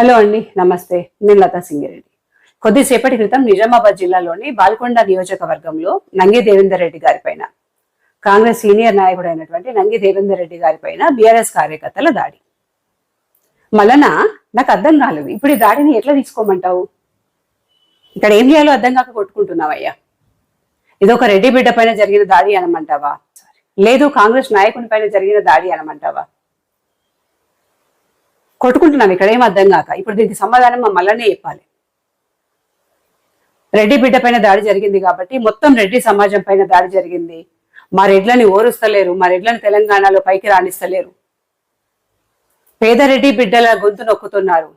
Hello అండి నమస్తే. నేను లతా సింగిరెడ్డి. కొద్దిసేపటి క్రితం నిజామాబాద్ జిల్లాలోని బాల్కొండ నియోజకవర్గంలో నంగి దేవేందర్ రెడ్డి గారి పైన కాంగ్రెస్ సీనియర్ నాయకుడు అయినటువంటి నంగి దేవేందర్ రెడ్డి గారి పైన బీఆర్ఎస్ కార్యకర్తల దాడి. మలన నాకు అర్థం కాలేదు. ఇప్పుడు ఈ దాడిని ఎట్లా తీసుకోమంటావు? ఇక్కడ ఏం చేయాలో అర్థం కాక కొట్టుకుంటున్నావయ్యా? ఇదొక రెడ్డి బిడ్డ పైన జరిగిన దాడి అనమంటావా? లేదు కాంగ్రెస్ నాయకుని పైన జరిగిన దాడి అనమంటావా? కొట్టుకుంటున్నాం ఇక్కడ ఏం అర్థం కాక. ఇప్పుడు దీనికి సమాధానం మా మల్లనే చెప్పాలి. రెడ్డి బిడ్డ పైన దాడి జరిగింది కాబట్టి మొత్తం రెడ్డి సమాజం పైన దాడి జరిగింది. మా రెడ్లని ఓరుస్తలేరు మా రెడ్లని తెలంగాణలో పైకి రాణిస్తలేరు పేద రెడ్డి బిడ్డల గొంతు నొక్కుతున్నారు.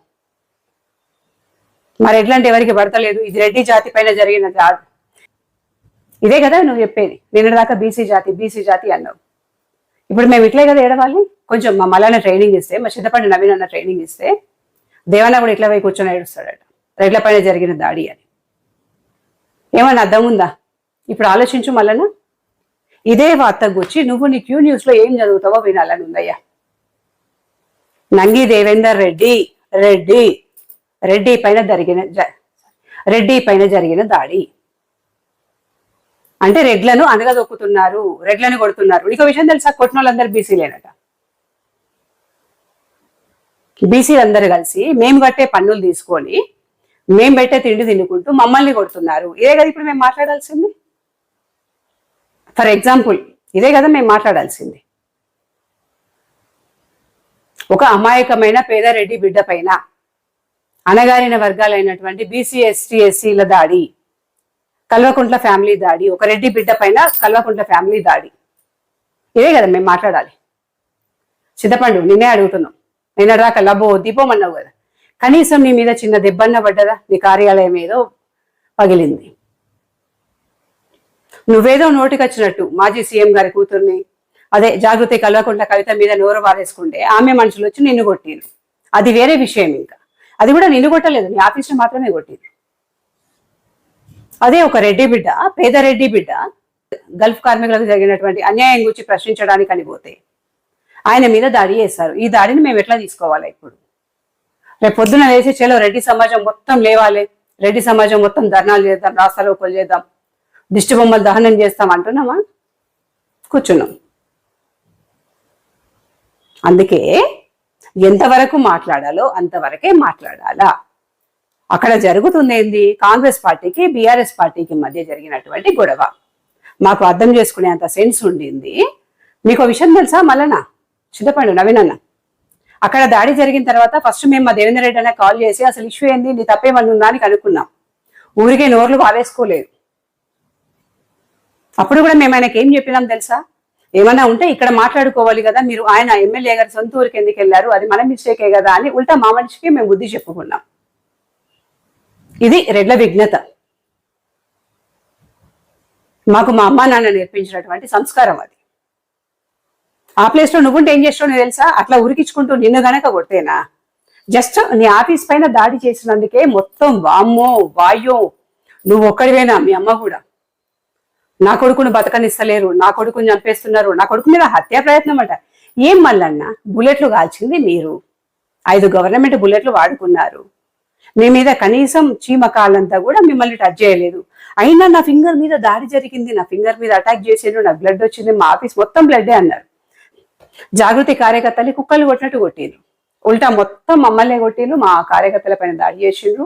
మా రెడ్లంటే ఎవరికి పడతలేదు ఇది రెడ్డి జాతి పైన జరిగిన దాడి. ఇదే కదా నువ్వు చెప్పేది నిన్నటిదాకా బీసీ జాతి బీసీ జాతి అన్నావు. ఇప్పుడు మేము ఇట్లే కదా ఏడవాలి? కొంచెం మా మళ్ళీ ట్రైనింగ్ ఇస్తే మా చిత్తపండి నవీన్ అన్న ట్రైనింగ్ ఇస్తే దేవన్న కూడా ఇట్లా పోయి కూర్చొని ఏడుస్తాడట. రెడ్ల పైన జరిగిన దాడి అని. ఏమన్నా అర్థం ఉందా? ఇప్పుడు ఆలోచించు మళ్ళనా ఇదే వార్తకు వచ్చి నువ్వు నీ క్యూ న్యూస్లో ఏం చదువుతావో వినాలని ఉందయ్యా. నంగి దేవేందర్ రెడ్డి రెడ్డి రెడ్డి పైన జరిగిన రెడ్డి పైన జరిగిన దాడి. అంటే రెడ్లను అనగదొక్కుతున్నారు రెడ్లను కొడుతున్నారు. ఇంకో విషయం తెలుసా? కొట్టిన వాళ్ళందరూ బీసీలేనట. బీసీలందరూ కలిసి మేము కట్టే పన్నులు తీసుకొని మేము పెట్టే తిండి తినుకుంటూ మమ్మల్ని కొడుతున్నారు. ఇదే కదా ఇప్పుడు మేము మాట్లాడాల్సింది? ఫర్ ఎగ్జాంపుల్ ఇదే కదా మేము మాట్లాడాల్సింది. ఒక అమాయకమైన పేదరెడ్డి బిడ్డ పైన అనగారిన వర్గాలైనటువంటి బీసీ ఎస్టీ ఎస్సీల దాడి కల్వకుంట్ల ఫ్యామిలీ దాడి ఒక రెడ్డి బిడ్డ పైన కల్వకుంట్ల ఫ్యామిలీ దాడి. ఇదే కదా మేము మాట్లాడాలి. చింతపండు నిన్నే అడుగుతున్నాం. నిన్న దాకా లభో దీపమన్నావు కదా. కనీసం నీ మీద చిన్న దెబ్బన్న పడ్డదా? నీ కార్యాలయం ఏదో పగిలింది. నువ్వేదో నోటికొచ్చినట్టు మాజీ సీఎం గారి కూతుర్ని. అదే జాగృతి కల్వకుంట్ల కవిత మీద నోరు వారేసుకుంటే ఆమె మనుషులు వచ్చి నిన్ను కొట్టిరు అది వేరే విషయం ఇంకా. అది కూడా నిన్ను కొట్టలేదు నీ ఆఫీస్లో మాత్రమే కొట్టిరు అదే ఒక రెడ్డి బిడ్డ పేద రెడ్డి బిడ్డ గల్ఫ్ కార్మికులకు జరిగినటువంటి అన్యాయం గురించి ప్రశ్నించడానికి అని పోతే ఆయన మీద దాడి చేశారు. ఈ దాడిని మేము ఎట్లా తీసుకోవాలి ఇప్పుడు? రేపు పొద్దున వేసి చలో రెడ్డి సమాజం మొత్తం లేవాలి. రెడ్డి సమాజం మొత్తం ధర్నాలు చేద్దాం రాస్తారోకోలు చేద్దాం. దిష్టి బొమ్మలు దహనం చేస్తాం అంటున్నామా? కూర్చున్నాం. అందుకే ఎంతవరకు మాట్లాడాలో అంతవరకే మాట్లాడాలా. అక్కడ జరుగుతుంది ఏంది? కాంగ్రెస్ పార్టీకి బీఆర్ఎస్ పార్టీకి మధ్య జరిగినటువంటి గొడవ. మాకు అర్థం చేసుకునేంత సెన్స్ ఉండింది. మీకు విషయం తెలుసా మళ్ళనా చింతపండు నవీన్ అన్న. అక్కడ దాడి జరిగిన తర్వాత ఫస్ట్ మేము మా దేవేంద్ర రెడ్డి అన్న కాల్ చేసి అసలు ఇష్యూ ఏంది? నీ తప్పేమని ఉందా? అని కనుక్కున్నాం. ఊరికే నోర్లు బావేసుకోలేదు అప్పుడు కూడా మేము ఆయనకి ఏం చెప్పినాం తెలుసా? ఏమన్నా ఉంటే ఇక్కడ మాట్లాడుకోవాలి కదా మీరు ఆయన ఎమ్మెల్యే గారి సొంత ఊరికి ఎందుకు వెళ్ళారు? అది మన మిస్టేకే కదా అని ఉల్టా మా మనిషికి మేము బుద్ధి చెప్పుకున్నాం. ఇది రెడ్ల విఘ్నత. మాకు మా అమ్మా నాన్న నేర్పించినటువంటి సంస్కారం అది. ఆ ప్లేస్లో నువ్వుంటే ఏం చేస్తావు తెలుసా? అట్లా ఉరికించుకుంటూ నిన్ను గనక కొట్టేనా జస్ట్ నీ ఆఫీస్ పైన దాడి చేసినందుకే మొత్తం వామ్మో వాయో నువ్వు ఒక్కడివేనా? మీ అమ్మ కూడా. నా కొడుకును బతకనిస్తలేరు నా కొడుకుని చంపేస్తున్నారు నా కొడుకు మీద హత్యా ప్రయత్నం అంట. ఏం మల్లన్న? బుల్లెట్లు కాల్చింది మీరు. ఐదు గవర్నమెంట్ బుల్లెట్లు వాడుకున్నారు. మీ మీద కనీసం చీమ కాళ్ళంతా కూడా మిమ్మల్ని టచ్ చేయలేదు. అయినా నా ఫింగర్ మీద దాడి జరిగింది నా ఫింగర్ మీద అటాక్ చేసాను నా బ్లడ్ వచ్చింది మా ఆఫీస్ మొత్తం బ్లడ్డే అన్నారు. జాగృతి కార్యకర్తలు కుక్కలు కొట్టినట్టు కొట్టిండ్రు ఉల్టా మొత్తం మమ్మల్ని కొట్టిండ్రు మా కార్యకర్తల పైన దాడి చేసిండ్రు.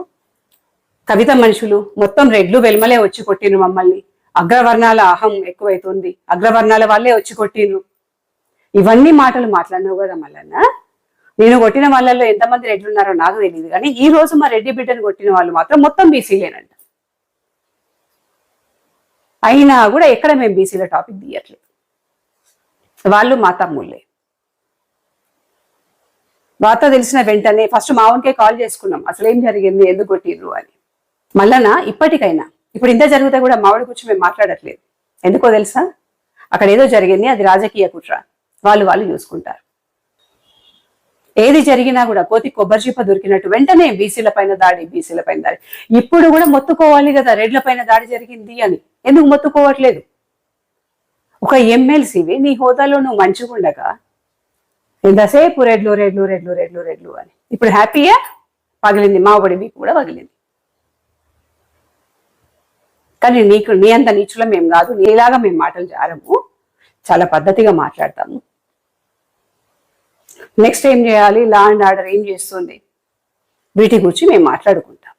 కవిత మనుషులు మొత్తం రెడ్లు వెల్మలే వచ్చి కొట్టిండ్రు మమ్మల్ని. అగ్రవర్ణాల అహం ఎక్కువైతుంది. అగ్రవర్ణాల వాళ్ళే వచ్చి కొట్టిండ్రు ఇవన్నీ మాటలు మాట్లాడినావు కదా మల్లన్న. నేను కొట్టిన వాళ్ళల్లో ఎంతమంది రెడ్లు ఉన్నారో నాకు తెలియదు కానీ ఈ రోజు మా రెడ్డి బిడ్డను కొట్టిన వాళ్ళు మాత్రం మొత్తం బీసీలేనంట. అయినా కూడా ఎక్కడ మేము బీసీల టాపిక్ తీయట్లేదు. వాళ్ళు మా తమ్ముళ్ళే. వార్త తెలిసిన వెంటనే ఫస్ట్ మావన్కే కాల్ చేసుకున్నాం. అసలు ఏం జరిగింది? ఎందుకు కొట్టిర్రు అని. మళ్ళనా ఇప్పటికైనా ఇప్పుడు ఇంత జరిగితే కూడా మావిడి గురించి మేము మాట్లాడట్లేదు. ఎందుకో తెలుసా? అక్కడ ఏదో జరిగింది అది రాజకీయ కుట్ర. వాళ్ళు వాళ్ళు చూసుకుంటారు. ఏది జరిగినా కూడా కోతి కొబ్బరి దొరికినట్టు వెంటనే బీసీల పైన దాడి బీసీల పైన దాడి. ఇప్పుడు కూడా మొత్తుకోవాలి కదా రెడ్ల పైన దాడి జరిగింది అని. ఎందుకు మొత్తుకోవట్లేదు? ఒక ఎమ్మెల్సీవి నీ హోదాలో నువ్వు మంచిగుండగా ఎంతసేపు రెడ్లు రెడ్లు రెడ్లు రెడ్లు రెడ్లు అని. ఇప్పుడు హ్యాపీయా? పగిలింది. మా ఒడి కూడా పగిలింది. కానీ నీకు నీ అంత నీచులో మేము కాదు. నీలాగా మేము మాటలు జారము. చాలా పద్ధతిగా మాట్లాడతాము. నెక్స్ట్ ఏం చేయాలి? లా అండ్ ఆర్డర్ ఏం చేస్తుంది? వీటి గురించి మేము మాట్లాడుకుంటాం.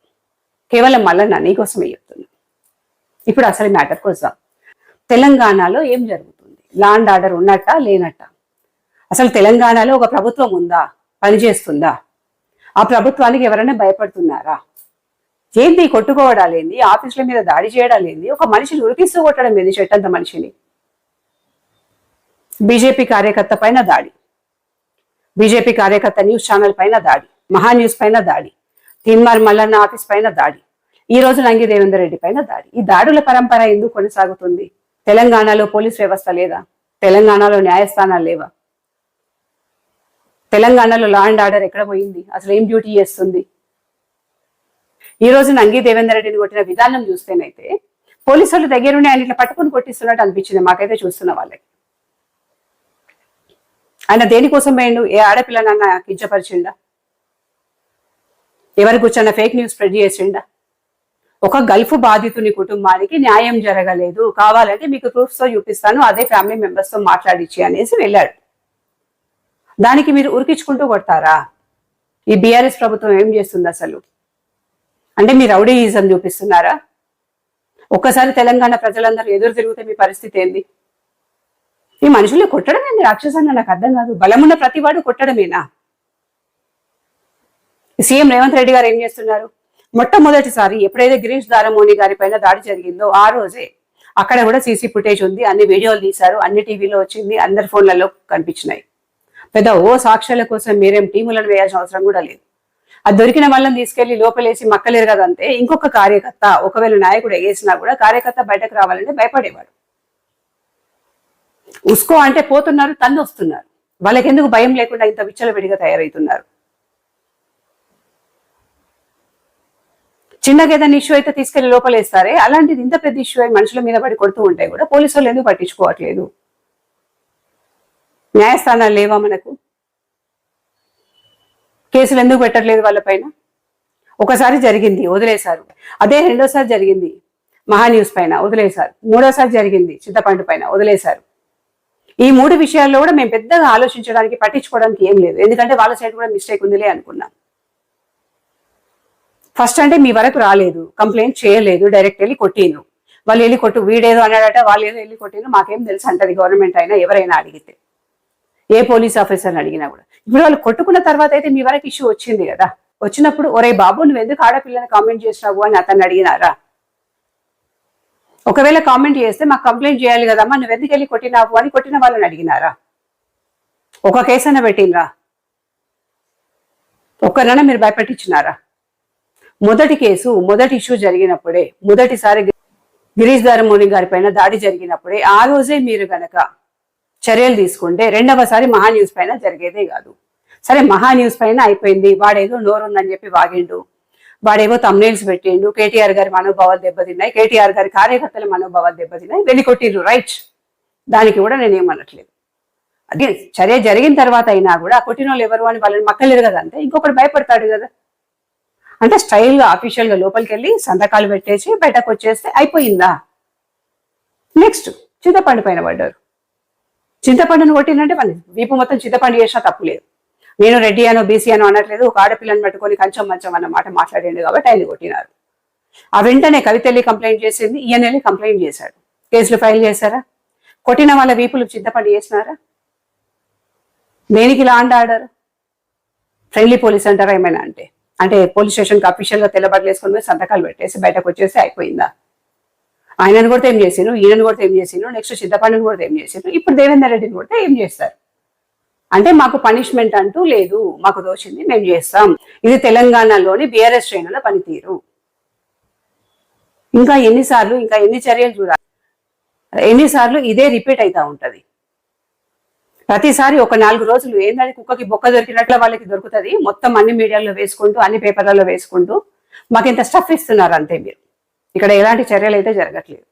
కేవలం మళ్ళీ నా నీకోసమే చెప్తున్నాం. ఇప్పుడు అసలు మ్యాటర్కి వస్తాం తెలంగాణలో ఏం జరుగుతుంది? లాండ్ ఆర్డర్ ఉన్నట్ట లేనట్ట? అసలు తెలంగాణలో ఒక ప్రభుత్వం ఉందా? పనిచేస్తుందా? ఆ ప్రభుత్వానికి ఎవరైనా భయపడుతున్నారా? ఏంది కొట్టుకోవడాలేంది ఆఫీసుల మీద దాడి చేయడాలేంది ఒక మనిషిని ఉరికిస్తూ కొట్టడం ఏంది చెట్టంత మనిషిని? బీజేపీ కార్యకర్త పైన దాడి. బీజేపీ కార్యకర్త న్యూస్ ఛానల్ పైన దాడి. మహా న్యూస్ పైన దాడి. తీన్మార్ మల్లన్న ఆఫీస్ పైన దాడి. ఈ రోజు నంగి దేవేందర్ రెడ్డి పైన దాడి. ఈ దాడుల పరంపర ఎందుకు కొనసాగుతుంది? తెలంగాణలో పోలీస్ వ్యవస్థ లేదా? తెలంగాణలో న్యాయస్థానాలు లేవా? తెలంగాణలో లా అండ్ ఆర్డర్ ఎక్కడ పోయింది? అసలు ఏం డ్యూటీ చేస్తుంది? ఈ రోజు నంగి దేవేందర్ రెడ్డిని కొట్టిన విధానం చూస్తేనైతే పోలీసులు దగ్గరుండి ఆయన ఇట్లా పట్టుకుని కొట్టిస్తున్నట్టు అనిపించింది మాకైతే చూస్తున్న వాళ్ళకి. ఆయన దేనికోసం పోయిండు? ఏ ఆడపిల్లనన్నా కించపరిచిండా? ఎవరి కూర్చున్న ఫేక్ న్యూస్ స్ప్రెడ్ చేసిండా? ఒక గల్ఫ్ బాధితుని కుటుంబానికి న్యాయం జరగలేదు. కావాలంటే మీకు ప్రూఫ్స్తో చూపిస్తాను. అదే ఫ్యామిలీ మెంబర్స్తో మాట్లాడిచ్చి అనేసి వెళ్ళాడు. దానికి మీరు ఉరికించుకుంటూ కొడతారా? ఈ బీఆర్ఎస్ ప్రభుత్వం ఏం చేస్తుంది అసలు? అంటే మీ రౌడీయిజం చూపిస్తున్నారా? ఒక్కసారి తెలంగాణ ప్రజలందరూ ఎదురు తిరిగితే మీ పరిస్థితి ఏంది? ఈ మనుషుల్ని కొట్టడం ఏంది? రాక్షసంగా నాకు అర్థం కాదు. బలమున్న ప్రతివాడు కొట్టడమేనా? సీఎం రేవంత్ రెడ్డి గారు ఏం చేస్తున్నారు? మొట్టమొదటిసారి ఎప్పుడైతే గిరీష్ దారమోని గారి పైన దాడి జరిగిందో ఆ రోజే అక్కడ కూడా సీసీ ఫుటేజ్ ఉంది అన్ని వీడియోలు తీశారు అన్ని టీవీలో వచ్చింది అందరి ఫోన్లలో కనిపించినాయి. పెద్ద ఓ సాక్ష్యాల కోసం మీరేం టీములను వేయాల్సిన అవసరం కూడా లేదు. అది దొరికిన వాళ్ళని తీసుకెళ్ళి లోపలేసి మక్కలేరు కదంటే ఇంకొక కార్యకర్త ఒకవేళ నాయకుడు ఎగేసినా కూడా కార్యకర్త బయటకు రావాలంటే భయపడేవాడు. ఉస్కో అంటే పోతున్నారు తన్ను వస్తున్నారు. వాళ్ళకెందుకు భయం లేకుండా ఇంత విచ్చలవిడిగా తయారవుతున్నారు? చిన్నగా ఏదైనా ఇష్యూ అయితే తీసుకెళ్ళి లోపలేస్తారే అలాంటిది ఇంత పెద్ద ఇష్యూ అయి మనుషుల మీద పడి కొడుతూ ఉంటాయి కూడా పోలీసు వాళ్ళు ఎందుకు పట్టించుకోవట్లేదు? న్యాయస్థానాలు లేవా మనకు? కేసులు ఎందుకు పెట్టట్లేదు వాళ్ళపైన? ఒకసారి జరిగింది వదిలేశారు. అదే రెండోసారి జరిగింది మహా న్యూస్ పైన వదిలేశారు. మూడోసారి జరిగింది చింతపండు పైన వదిలేశారు. ఈ మూడు విషయాల్లో కూడా మేము పెద్దగా ఆలోచించడానికి పట్టించుకోవడానికి ఏం లేదు. ఎందుకంటే వాళ్ళ సైడ్ కూడా మిస్టేక్ ఉందిలే అనుకున్నాం. ఫస్ట్ అంటే మీ వరకు రాలేదు కంప్లైంట్ చేయలేదు డైరెక్ట్ వెళ్ళి కొట్టిను వాళ్ళు వెళ్ళి కొట్టు వీడేదో అన్నాడట వాళ్ళు ఏదో వెళ్ళి కొట్టిను మాకేం తెలుసు అంటది గవర్నమెంట్ అయినా ఎవరైనా అడిగితే. ఏ పోలీస్ ఆఫీసర్ని అడిగినా కూడా. ఇప్పుడు వాళ్ళు కొట్టుకున్న తర్వాత అయితే మీ వరకు ఇష్యూ వచ్చింది కదా. వచ్చినప్పుడు ఒరే బాబు నువ్వు ఎందుకు ఆడపిల్లని కామెంట్ చేసినావు? అని అతన్ని అడిగినారా? ఒకవేళ కామెంట్ చేస్తే మాకు కంప్లైంట్ చేయాలి కదమ్మా నువ్వు ఎందుకు వెళ్ళి కొట్టినావు? అని కొట్టిన వాళ్ళని అడిగినారా? ఒక కేసు అయినా పెట్టినరా ఒక్కరైనా మీరు భయపెట్టించినారా? మొదటి కేసు మొదటి ఇష్యూ జరిగినప్పుడే మొదటిసారి గిరీష్ దారమోని గారి పైన దాడి జరిగినప్పుడే ఆ రోజే మీరు గనక చర్యలు తీసుకుంటే రెండవసారి మహా న్యూస్ పైన జరిగేదే కాదు. సరే మహా న్యూస్ పైన అయిపోయింది వాడేదో నోరుందని చెప్పి వాగిండు వాడేవో తమ్నేల్స్ పెట్టిండు కేటీఆర్ గారి మనోభావాలు దెబ్బతిన్నాయి కేటీఆర్ గారి కార్యకర్తల మనోభావాలు దెబ్బతిన్నాయి వెళ్ళికొట్టిండ్రు రైట్. దానికి కూడా నేను ఏమనట్లేదు అది చర్య జరిగిన తర్వాత అయినా కూడా కొట్టిన వాళ్ళు ఎవరు అని వాళ్ళని మక్కలేరు కదా అంటే ఇంకొకటి భయపడతాడు కదా. అంటే స్టైల్గా అఫీషియల్గా లోపలికి వెళ్ళి సంతకాలు పెట్టేసి బయటకు వచ్చేస్తే అయిపోయిందా? నెక్స్ట్ చింతపండు పైన పడ్డారు. చింతపండును కొట్టిందంటే వాళ్ళు వీపు మొత్తం చింతపండు చేసినా తప్పు లేదు. నేను రెడ్డి అనో బీసీ అనో అనట్లేదు ఒక ఆడపిల్లని పట్టుకొని కంచం మంచం అన్న మాట మాట్లాడిండు కాబట్టి ఆయన కొట్టినారు. ఆ వెంటనే కవితల్లి కంప్లైంట్ చేసింది ఈయన వెళ్ళి కంప్లైంట్ చేశాడు. కేసులు ఫైల్ చేశారా? కొట్టిన వాళ్ళ వీపులు చింతపండు చేసినారా? దేనికి లాండ్ ఆర్డర్ ఫ్రెండ్లీ పోలీస్ అంటారా ఏమైనా అంటే? అంటే పోలీస్ స్టేషన్కి అఫీషియల్గా తెల్లబట్టలు వేసుకొని పోయి సంతకాలు పెట్టేసి బయటకు వచ్చేసి అయిపోయిందా? ఆయనను కూడా ఏం చేసిండ్రు? ఈయనను కూడా ఏం చేసిండ్రు? నెక్స్ట్ సిద్ధపండును కూడా ఏం చేసిండ్రు? ఇప్పుడు దేవేందర్ రెడ్డిని కూడా ఏం చేస్తారు? అంటే మాకు పనిష్మెంట్ అంటూ లేదు మాకు దోషింది మేము చేస్తాం. ఇది తెలంగాణలోని బీఆర్ఎస్ శ్రేణుల పనితీరు. ఇంకా ఎన్నిసార్లు ఇంకా ఎన్ని చర్యలు చూడాలి? ఎన్నిసార్లు ఇదే రిపీట్ అవుతా ఉంటది. ప్రతిసారి ఒక నాలుగు రోజులు ఏంటంటే కుక్కకి బొక్క దొరికినట్లు వాళ్ళకి దొరుకుతుంది. మొత్తం అన్ని మీడియాలో వేసుకుంటూ అన్ని పేపర్లలో వేసుకుంటూ మాకు ఇంత స్టఫ్ ఇస్తున్నారు అంతే మీరు. ఇక్కడ ఎలాంటి చర్యలు అయితే జరగట్లేదు.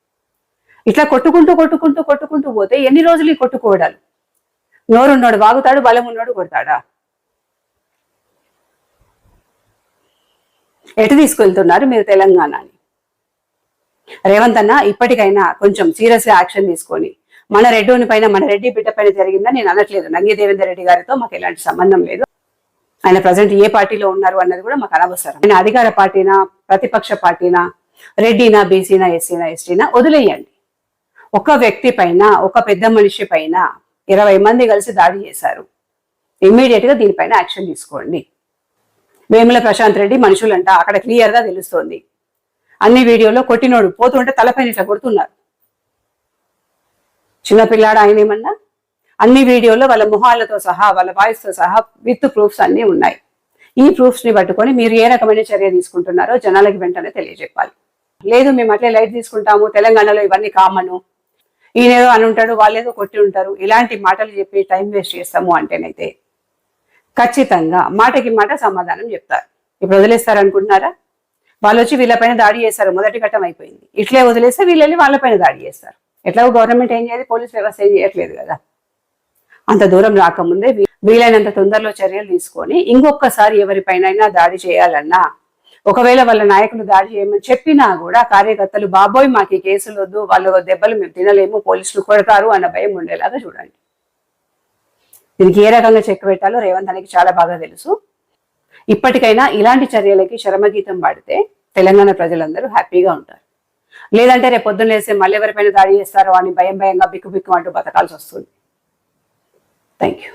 ఇట్లా కొట్టుకుంటూ కొట్టుకుంటూ కొట్టుకుంటూ పోతే ఎన్ని రోజులు ఈ కొట్టుకోవడాలు నోరున్నాడు వాగుతాడు బలం ఉన్నాడు కొడతాడా? ఎటు తీసుకెళ్తున్నారు మీరు తెలంగాణని? రేవంత్ అన్న ఇప్పటికైనా కొంచెం సీరియస్గా యాక్షన్ తీసుకొని మన రెడ్డిని పైన మన రెడ్డి బిడ్డ పైన జరిగిందని నేను అనట్లేదు. నంగి దేవేందర్ రెడ్డి గారితో మాకు ఎలాంటి సంబంధం లేదు. ఆయన ప్రజెంట్ ఏ పార్టీలో ఉన్నారు అన్నది కూడా మాకు అనవసరం. ఆయన అధికార పార్టీనా ప్రతిపక్ష పార్టీనా రెడ్డినా బీసీనా ఎస్సీనా ఎస్టీనా వదిలేయండి. ఒక వ్యక్తి పైన ఒక పెద్ద మనిషి పైన ఇరవై మంది కలిసి దాడి చేశారు. ఇమ్మీడియట్గా దీనిపైన యాక్షన్ తీసుకోండి. వేముల ప్రశాంత్ రెడ్డి మనుషులంట అక్కడ క్లియర్గా తెలుస్తోంది. అన్ని వీడియోలో కొట్టినోడు పోతుంటే తలపైన ఇట్లా కొడుతున్నారు. చిన్నపిల్లాడు ఆయన ఏమన్నా? అన్ని వీడియోలో వాళ్ళ మొహాలతో సహా వాళ్ళ వాయిస్తో సహా విత్ ప్రూఫ్స్ అన్ని ఉన్నాయి. ఈ ప్రూఫ్స్ని పట్టుకొని మీరు ఏ రకమైన చర్య తీసుకుంటున్నారో జనాలకి వెంటనే తెలియజెప్పాలి. లేదు మేము అట్లే లైట్ తీసుకుంటాము తెలంగాణలో ఇవన్నీ కామను. ఈయనేదో అని ఉంటాడు వాళ్ళేదో కొట్టి ఉంటారు. ఇలాంటి మాటలు చెప్పి టైం వేస్ట్ చేస్తాము అంటేనైతే ఖచ్చితంగా మాటకి మాట సమాధానం చెప్తారు. ఇప్పుడు వదిలేస్తారు అనుకుంటున్నారా వాళ్ళు వచ్చి వీళ్ళపైన దాడి చేస్తారు. మొదటి ఘట్టం అయిపోయింది. ఇట్లే వదిలేస్తే వీళ్ళని వాళ్ళపైన దాడి చేస్తారు. ఎట్లాగో గవర్నమెంట్ ఏం చేయాలి? పోలీస్ వ్యవస్థ ఏం చేయట్లేదు కదా. అంత దూరం రాకముందే వీలైనంత తొందరలో చర్యలు తీసుకొని ఇంకొకసారి ఎవరిపైనైనా దాడి చేయాలన్నా ఒకవేళ వాళ్ళ నాయకులు దాడి చేయమని చెప్పినా కూడా కార్యకర్తలు బాబోయ్ మాకు ఈ కేసులు వద్దు వాళ్ళు దెబ్బలు మేము తినలేము పోలీసులు కొడతారు అన్న భయం ఉండేలాగా చూడండి. దీనికి ఏ రకంగా చెక్ పెట్టాలో రేవంత్ అన్నకి చాలా బాగా తెలుసు. ఇప్పటికైనా ఇలాంటి చర్యలకి శరమగీతం పాడితే తెలంగాణ ప్రజలందరూ హ్యాపీగా ఉంటారు. లేదంటే రేపు పొద్దున్న లేస్తే మళ్ళీ ఎవరిపైన దాడి చేస్తారో అని భయం భయంగా బిక్కు బిక్కు అంటూ బతకాల్సి వస్తుంది. Thank you